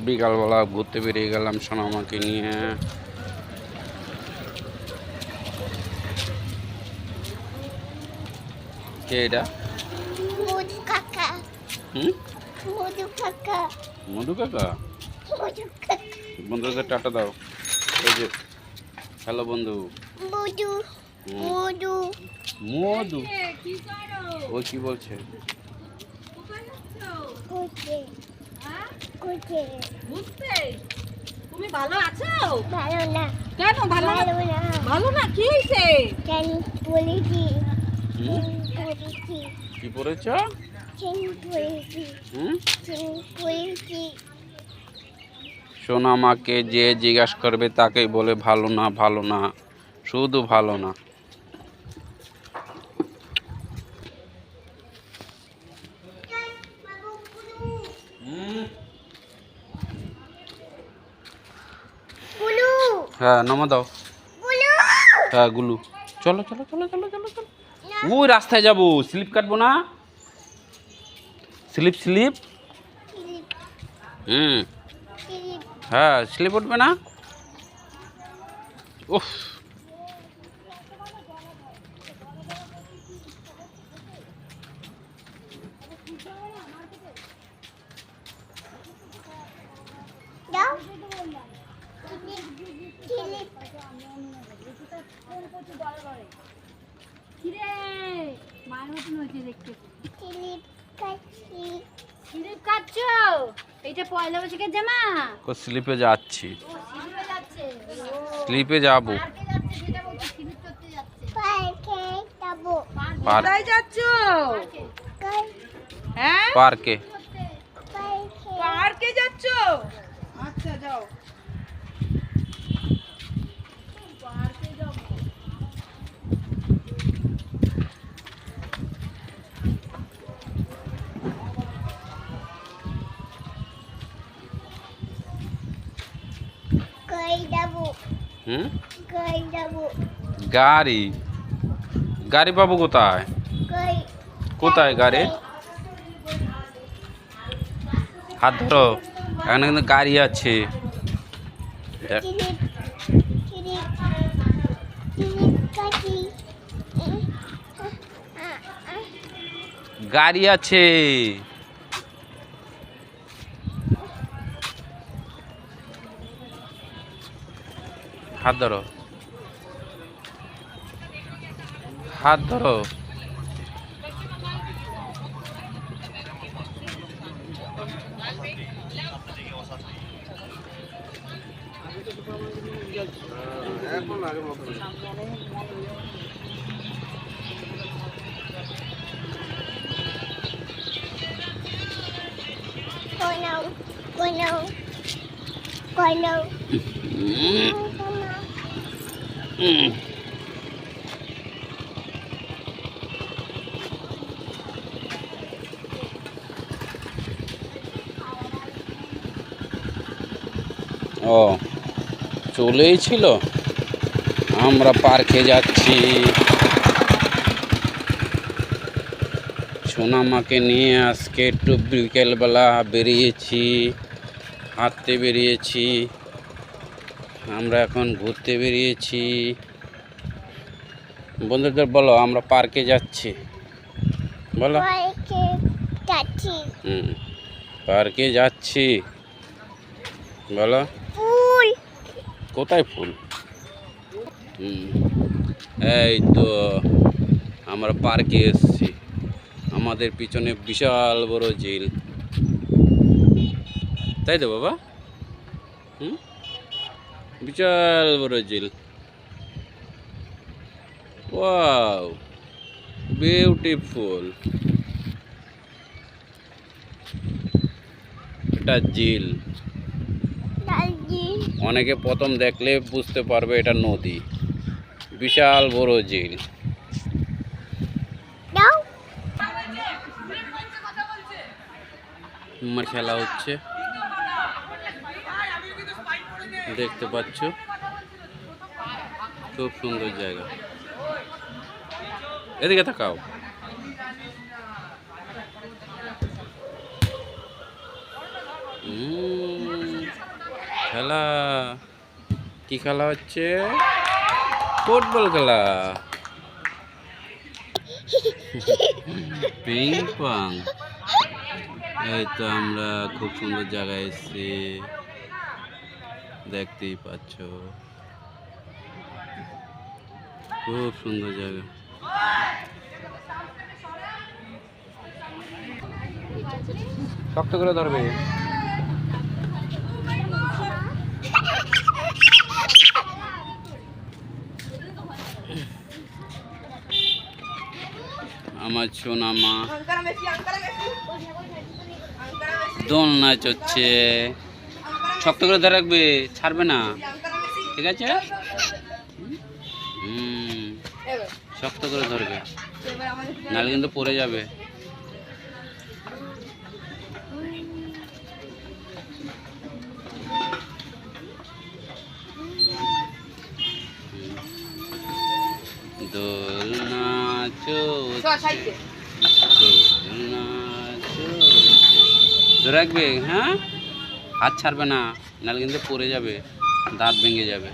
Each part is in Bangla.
বিকালবেলা ঘুরতে বেরিয়ে গেলাম সোনামাকে নিয়ে। কে এটা? মধু কাকা। হুম? মধু কাকা। মধু কাকা? মধু কাকা। বন্ধুদের টাটা দাও। এই যে হ্যালো বন্ধু। মধু। মধু। মধু? ও কি বলছে? কোথায় হ্যাঁ বুঝতে? তুমি ভালো আছো? ভালো না। কেন ভালো না? ভালো না। কি হয়েছে? কেন কি? পড়েছ? চেন বলেছি? হুম? চেন বলেছি? সোনামাকে যে জিজ্ঞাসা করবে তাকেই বলে ভালো না ভালো না শুধু ভালো না। হ্যাঁ নামা দাও। হ্যাঁ গুলু। চলো চলো চলো চলো চলো চলো। ওই রাস্তায় যাব। স্লিপ কাটবো না। Slip slip. হুম। হ্যাঁ স্লিপ উঠবে না। উফ দাও কিরে? মায়ের মতন হয়েছে দেখতে। স্লিপ কাছি স্লিপ কাটছো এইটা পয়লা বৈশাখের জামা? স্লিপে যাচ্ছি। স্লিপে যাচ্ছে। স্লিপে যাব। পার্কে যাচ্ছে সেটা বলছে স্লিপ করতে যাচ্ছে। পার্কে যাব। কোথায় যাচ্ছ? হ্যাঁ পার্কে। পার্কে। পার্কে যাচ্ছ আচ্ছা যাও পার্কে যাব কাল যাব হুম? গাড়ি গাড়ি। পাবো কোথায়? কোথায় গাড়ি? হাত ধরো। এখানে কিন্তু গাড়ি আছে। গাড়ি আছে। হাত ধরো। হাত ধরো। কোনো কোনো কোনো উম, উম। ও চলেই ছিল? আমরা পার্কে যাচ্ছি। সোনামাকে নিয়ে আজকে একটু বিকেলবেলা বেরিয়েছি হাঁটতে বেরিয়েছি। আমরা এখন ঘুরতে বেরিয়েছি। বন্ধুদের বলো আমরা পার্কে যাচ্ছি। বলো। পার্কে যাচ্ছি। হুম পার্কে যাচ্ছি। বলো। ফুল। কোথায় ফুল? হুম এই তো আমরা পার্কে এসেছি। আমাদের পিছনে বিশাল বড় ঝিল। তাই তো বাবা? হুম? বিশাল বড় ঝিল ওয়াও বিউটিফুল। এটা ঝিল অনেকে প্রথম দেখলে বুঝতে পারবে এটা নদী। বিশাল বড় ঝিল আমার খেলা হচ্ছে। দেখতে পাচ্ছ। খুব সুন্দর জায়গা। এদিকে উম, খেলা। কি খেলা হচ্ছে? ফুটবল খেলা। পিং পং এই তো আমরা খুব সুন্দর জায়গায় এসেছি। দেখতেই পাচ্ছ। খুব সুন্দর জায়গা। শক্ত করে ধরবে। আমার সোনা মা। দোলনা চড়ছে। শক্ত করে ধরে রাখবে ছাড়বে না। ঠিক আছে? হুম শক্ত করে ধরবে। নাহলে কিন্তু পড়ে যাবে। দোলনা চলছে ধরে রাখবে হ্যাঁ? হাত ছাড়বে না নাহলে কিন্তু পরে যাবে দাঁত ভেঙে যাবে।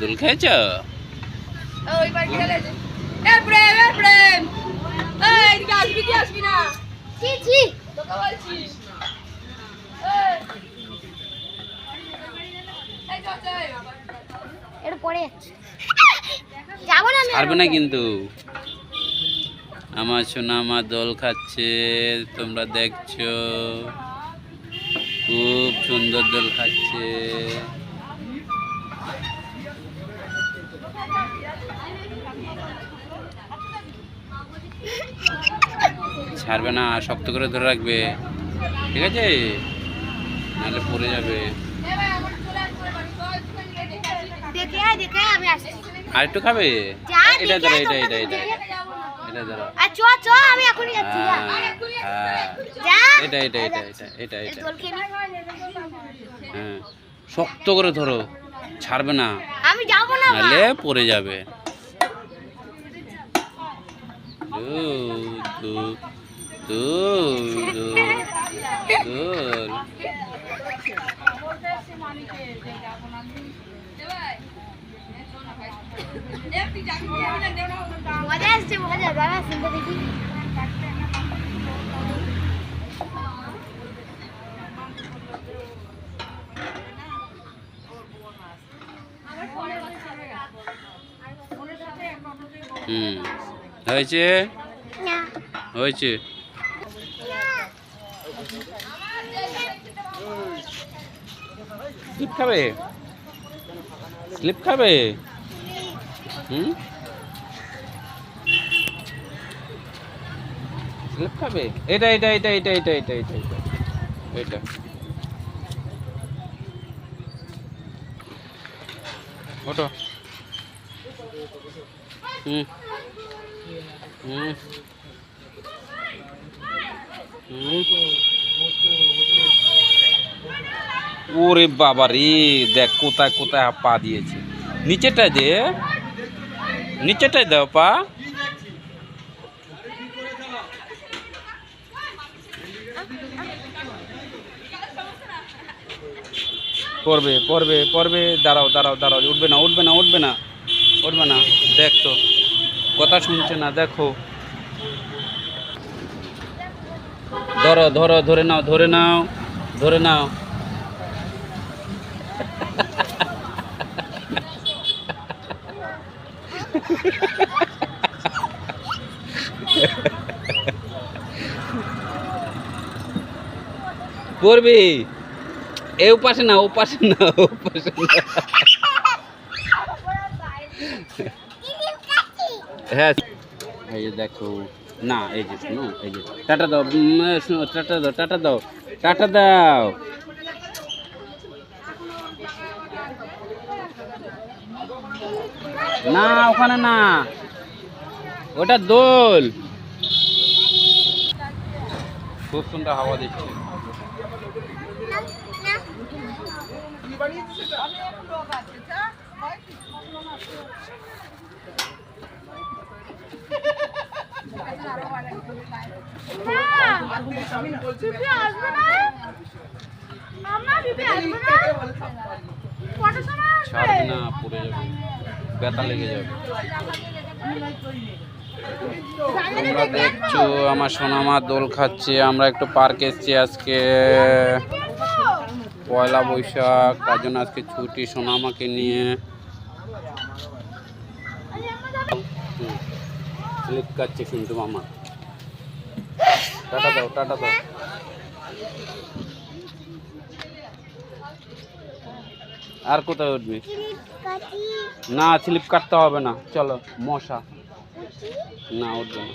দুল খেয়েছ? আসবি না তোকে বলছিস এটা যাচ্ছে। যাব না আমি ছাড়বে না কিন্তু। আমার সোনা আমার দোল খাচ্ছে তোমরা দেখছ। খুব সুন্দর দোল খাচ্ছে। ছাড়বে না শক্ত করে ধরে রাখবে। ঠিক আছে? নাহলে পড়ে যাবে। আর একটু খাবে? এটা ধরো এটা এটা এটা। এটা ধরো। আমি এখনই হ্যাঁ, হ্যাঁ। এটা এটা এটা এটা এটা এটা। হ্যাঁ শক্ত করে ধরো ছাড়বে না। আমি যাব না নাহলে পড়ে যাবে। দূর দূর দূর দূর হুম। হয়েছে? হয়েছে। স্লিপ খাবে? স্লিপ খাবে? হুম? এটা এটা এটা এটা এটা এটা এটা এটা এটা। হুম। হুম। ওরে বাবা রে দেখ কোথায় কোথায় পা দিয়েছে। নিচেটা দে। নিচেটাই দাও, পা। পড়বে পড়বে পড়বে। দাঁড়াও দাঁড়াও দাঁড়াও। উঠবে না উঠবে না উঠবে না। উঠবে না। দেখ তো, কথা শুনছে না, দেখো। ধরো ধরো, ধরে নাও ধরে নাও ধরে নাও। পড়বি এ পাশে না ও পাশে না ও পাশে হ্যাঁ। এই যে দেখো না এই যে শোনো এই যে টাটা দাও শোনো, টাটা দাও টাটা দাও টাটা দাও। না ওখানে না ওটা দোল। খুব সুন্দর হাওয়া দিচ্ছে না ছাড়বি না পড়ে যাবে। ব্যথা লেগে যাবে। তোমরা দেখছ আমার সোনামা দোল খাচ্ছে আমরা একটু পার্কে এসেছি আজকে। পয়লা বৈশাখ তার জন্য আজকে ছুটি সোনামাকে নিয়ে। স্লিপ কাটছে কিন্তু মামা। টাটা দাও টাটা দাও। আর কোথায় উঠবি? না স্লিপ কাটতে হবে না। চলো মশা। না উঠবে না।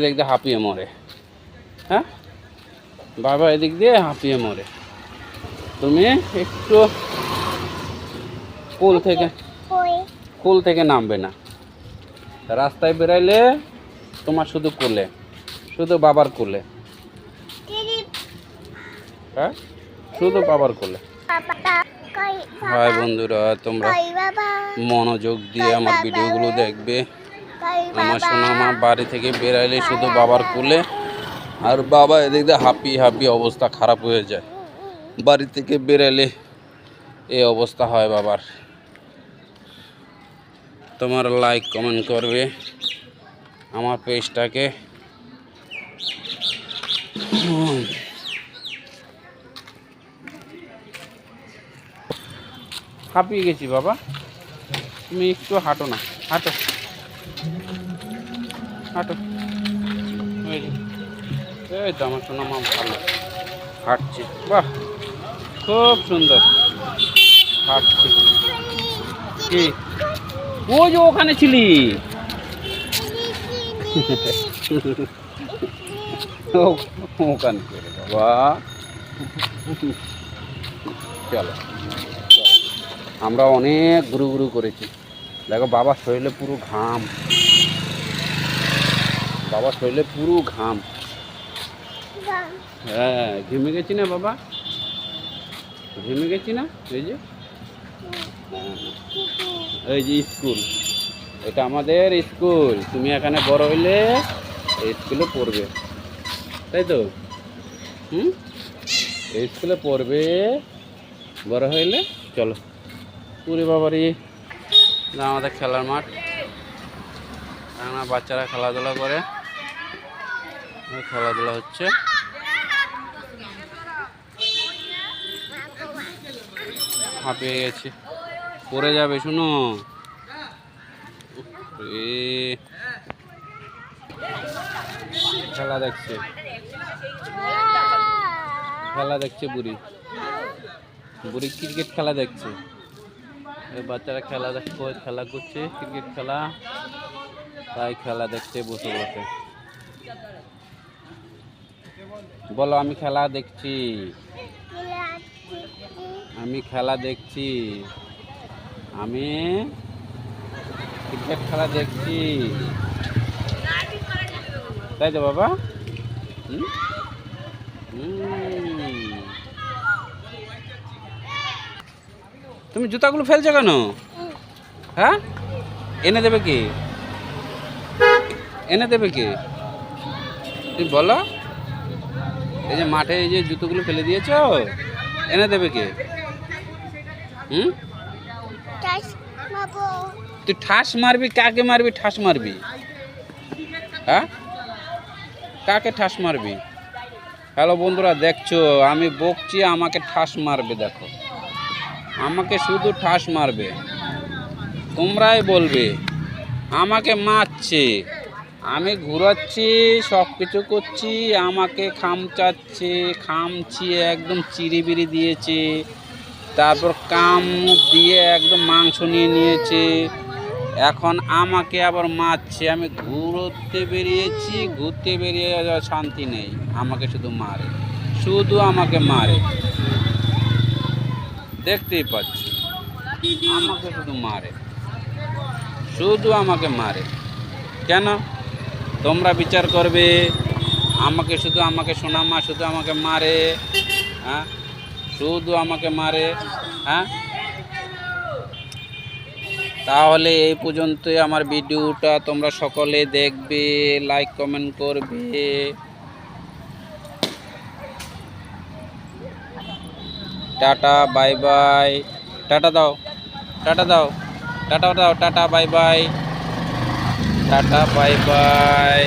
দিয়ে হাঁপিয়ে মরে। হ্যাঁ? বাবা এদিক দিয়ে হাঁপিয়ে মরে। তুমি একটু কুল থেকে কুল থেকে নামবে না। রাস্তায় বেরাইলে তোমার শুধু কোলে শুধু বাবার কোলে। হ্যাঁ? শুধু বাবার কোলে। হাই বন্ধুরা তোমরা মনোযোগ দিয়ে আমার ভিডিওগুলো দেখবে। আমার বাবা? সোনামা বাড়ি থেকে বেরাইলে শুধু বাবার কোলে আর বাবা এদিক দিয়ে হাঁপি হাঁপি অবস্থা খারাপ হয়ে যায়। বাড়ি থেকে বেরাইলে এই অবস্থা হয় বাবার। তোমার লাইক কমেন্ট করবে আমার পেজটাকে। হাঁপিয়ে গেছি বাবা। তুমি একটু হাঁটো না, হাঁটো। হাঁটো। এই তো আমার ভালো। হাঁটছে। বাহ, খুব সুন্দর। হাঁটছে। কি? ওই যে ওখানে ছিলি। ওখানে ছিল। বাবা। চলো। আমরা অনেক গুরু গুরু করেছি। দেখো, বাবার শরীরে পুরো ঘাম। বাবার শরীরে পুরো ঘাম। হ্যাঁ ঘেমে গেছি না বাবা? ঘেমে গেছি না? এই যে। হ্যাঁ, এই যে স্কুল। এটা আমাদের স্কুল। তুমি এখানে বড় হইলে এই স্কুলে পড়বে। তাই তো? হুম? এই স্কুলে পড়বে বড় হইলে চলো। পুরি বাবারি আমাদের খেলার মাঠ। এখানে বাচ্চারা খেলাধুলা করে। খেলাধুলা হচ্ছে। হাঁপিয়ে গেছে। পড়ে যাবে, শুনো। খেলা দেখছে। খেলা দেখছে বুড়ি। বুড়ি ক্রিকেট খেলা দেখছে। বাচ্চারা খেলা দেখছে খেলা করছে? ক্রিকেট খেলা। তাই খেলা দেখছে বসে বসে। বলো, আমি খেলা দেখছি। আমি খেলা দেখছি। আমি ক্রিকেট খেলা দেখছি। তাই তো বাবা। তুমি জুতাগুলো ফেলছো কেন? হ্যাঁ? এনে দেবে কি? এনে দেবে কি? তুমি বলো। এই যে মাঠে এই যে জুতোগুলো ফেলে দিয়েছ, এনে দেবে কে? হুম? তুই ঠাস মারবি কাকে মারবি? ঠাস মারবি। হ্যাঁ? কাকে ঠাস মারবি? হ্যালো বন্ধুরা দেখছ? আমি বকছি আমাকে ঠাস মারবে দেখো। আমাকে শুধু ঠাস মারবে। তোমরাই বলবে আমাকে মারছে। আমি ঘুরাচ্ছি সব কিছু করছি আমাকে খামচাচ্ছে খামছি একদম চিরিবিরি দিয়েছে। তারপর কাম দিয়ে একদম মাংস নিয়ে নিয়েছে। এখন আমাকে আবার মারছে। আমি ঘুরতে বেরিয়েছি, ঘুরতে বেরিয়ে শান্তি নেই। আমাকে শুধু মারে। শুধু আমাকে মারে। দেখতেই পাচ্ছি। আমাকে শুধু মারে। শুধু আমাকে মারে। কেন? তোমরা বিচার করবে। আমাকে শুধু আমাকে সোনামা শুধু আমাকে মারে। হ্যাঁ শুধু আমাকে মারে হ্যাঁ? তাহলে এই পর্যন্তই আমার ভিডিওটা। তোমরা সকলে দেখবে লাইক কমেন্ট করবে। টাটা বাই বাই টাটা দাও টাটা দাও টাটা দাও, tata bye bye tata bye bye